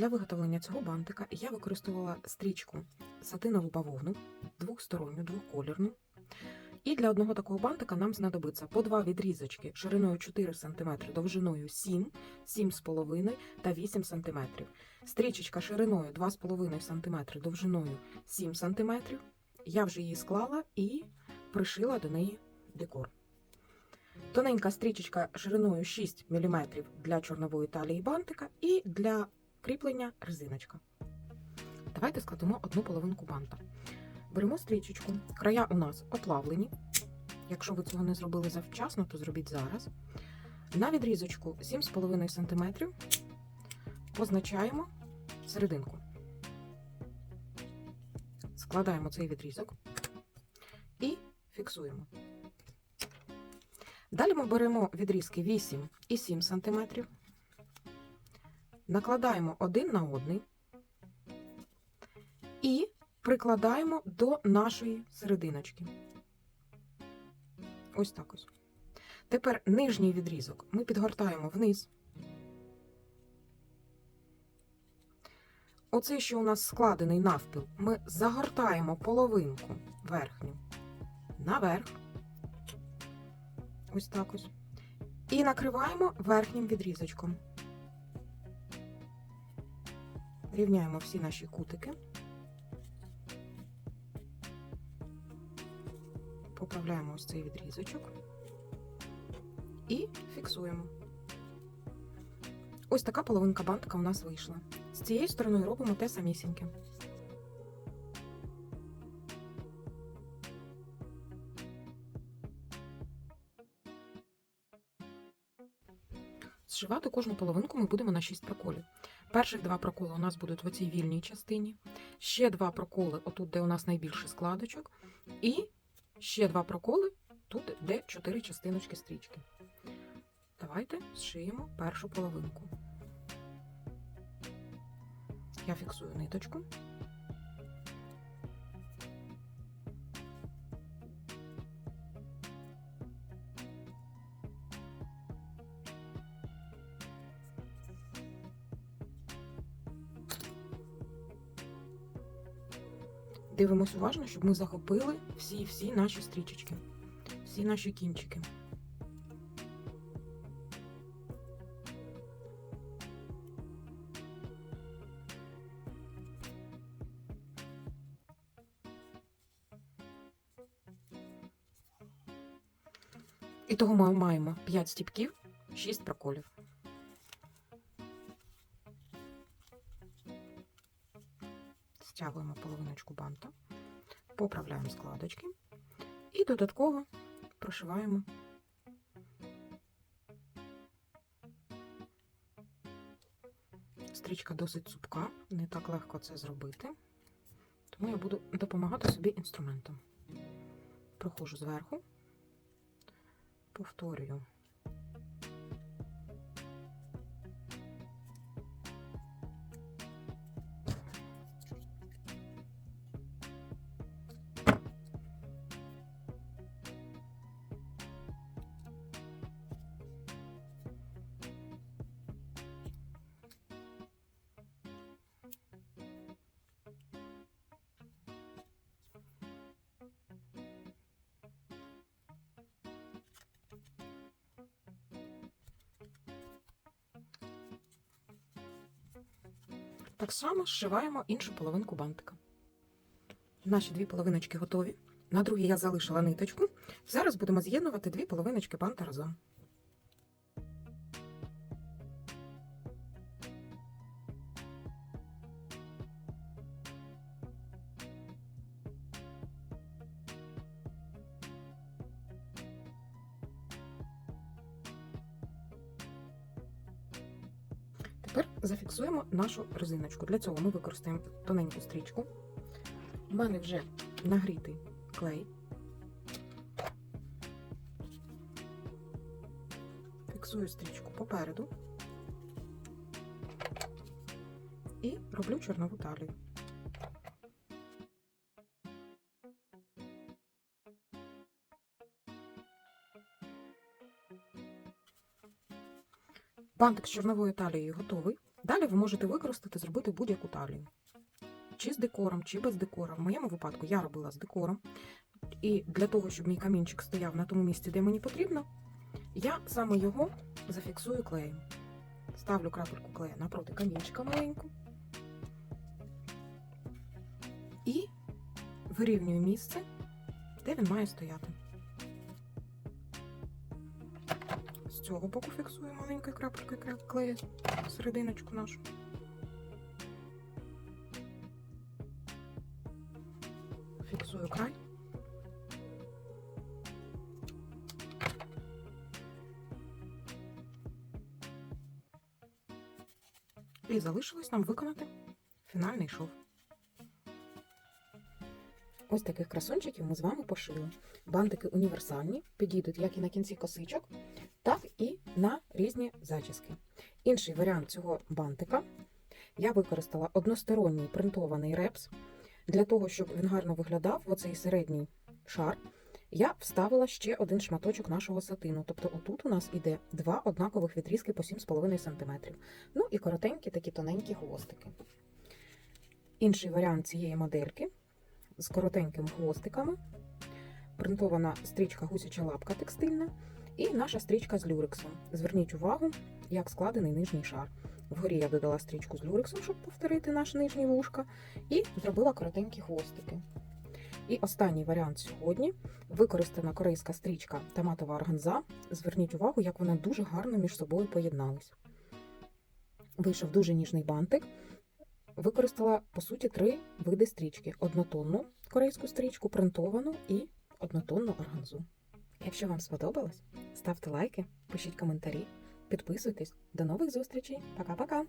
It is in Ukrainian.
Для виготовлення цього бантика я використовувала стрічку сатинову бавовну, двохсторонню, двоколірну. І для одного такого бантика нам знадобиться по два відрізочки шириною 4 см, довжиною 7, 7,5 та 8 см. Стрічечка шириною 2,5 см, довжиною 7 см. Я вже її склала і пришила до неї декор. Тоненька стрічечка шириною 6 мм для чорнової талії бантика і для кріплення резиночка. Давайте складемо одну половинку банта. Беремо стрічечку, края у нас оплавлені. Якщо ви цього не зробили завчасно, то зробіть зараз. На відрізочку 7,5 см позначаємо серединку. Складаємо цей відрізок і фіксуємо. Далі ми беремо відрізки 8 і 7 см, накладаємо один на одний і прикладаємо до нашої серединочки. Ось так ось. Тепер нижній відрізок ми підгортаємо вниз. Оцей, що у нас складений навпіл, ми загортаємо половинку верхню наверх. Ось так ось. І накриваємо верхнім відрізочком. Рівняємо всі наші кутики. Поправляємо ось цей відрізочок і фіксуємо. Ось така половинка бантика у нас вийшла. З цією стороною робимо те самісіньке. Зшивати кожну половинку ми будемо на 6 проколів. Перших два проколи у нас будуть в оцій вільній частині, ще два проколи, отут, де у нас найбільше складочок, і ще два проколи тут, де 4 частиночки стрічки. Давайте зшиємо першу половинку. Я фіксую ниточку. Дивимось уважно, щоб ми захопили всі-всі наші стрічечки, всі наші кінчики. І того ми маємо 5 стіпків, 6 проколів. Стягуємо половиночку банта, поправляємо складочки і додатково прошиваємо стрічка досить цупка, не так легко це зробити, тому я буду допомагати собі інструментом. Проходжу зверху, повторюю. Так само зшиваємо іншу половинку бантика. Наші дві половиночки готові. На другій я залишила ниточку. Зараз будемо з'єднувати дві половиночки банта разом. Тепер зафіксуємо нашу резиночку. Для цього ми використаємо тоненьку стрічку. У мене вже нагрітий клей. Фіксую стрічку попереду і роблю чорнову талію. Бантик з чорновою талією готовий. Далі ви можете використати, зробити будь-яку талію. Чи з декором, чи без декора. В моєму випадку я робила з декором. І для того, щоб мій камінчик стояв на тому місці, де мені потрібно, я саме його зафіксую клеєм. Ставлю крапельку клея напроти камінчика маленьку. І вирівнюю місце, де він має стояти. Цього боку фіксую маленькою крапелькою кра- клею серединочку нашу. Фіксую край. І залишилось нам виконати фінальний шов. Ось таких красунчиків ми з вами пошили. Бантики універсальні, підійдуть як і на кінці косичок, так і на різні зачіски. Інший варіант цього бантика я використала односторонній принтований репс. Для того, щоб він гарно виглядав, в оцей середній шар, я вставила ще один шматочок нашого сатину. Тобто, отут у нас іде два однакових відрізки по 7,5 см. Ну і коротенькі такі тоненькі хвостики. Інший варіант цієї модельки з коротенькими хвостиками, принтована стрічка гусяча лапка текстильна і наша стрічка з люрексом. Зверніть увагу, як складений нижній шар. Вгорі я додала стрічку з люрексом, щоб повторити наш нижній вушка, і зробила коротенькі хвостики. І останній варіант сьогодні використана корейська стрічка та матова органза. Зверніть увагу, як вони дуже гарно між собою поєднались. Вийшов дуже ніжний бантик. Використала, по суті, три види стрічки: однотонну корейську стрічку, принтовану і однотонну органзу. Якщо вам сподобалось, ставте лайки, пишіть коментарі, підписуйтесь. До нових зустрічей. Пока-пока!